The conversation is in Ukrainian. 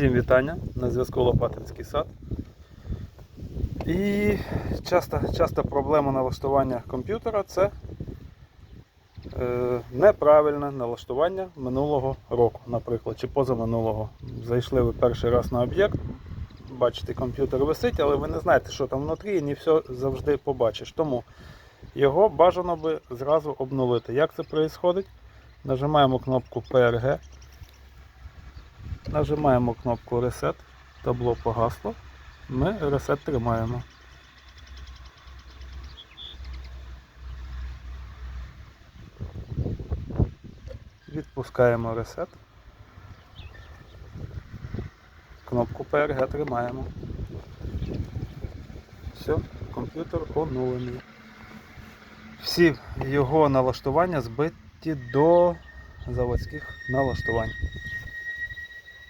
Всім вітання на зв'язку Лопатинський сад. І часто, часто проблема налаштування комп'ютера це е, неправильне налаштування минулого року, наприклад, чи позаминулого. Зайшли ви перший раз на об'єкт, бачите, комп'ютер висить, але ви не знаєте, що там внутрі, і не все завжди побачиш. Тому його бажано би зразу обновити. Як це відбувається? Нажимаємо кнопку PRG. Нажимаємо кнопку Reset, табло погасло. Ми Reset тримаємо. Відпускаємо Reset. Кнопку PRG тримаємо. Все, комп'ютер оновлений. Всі його налаштування збиті до заводських налаштувань.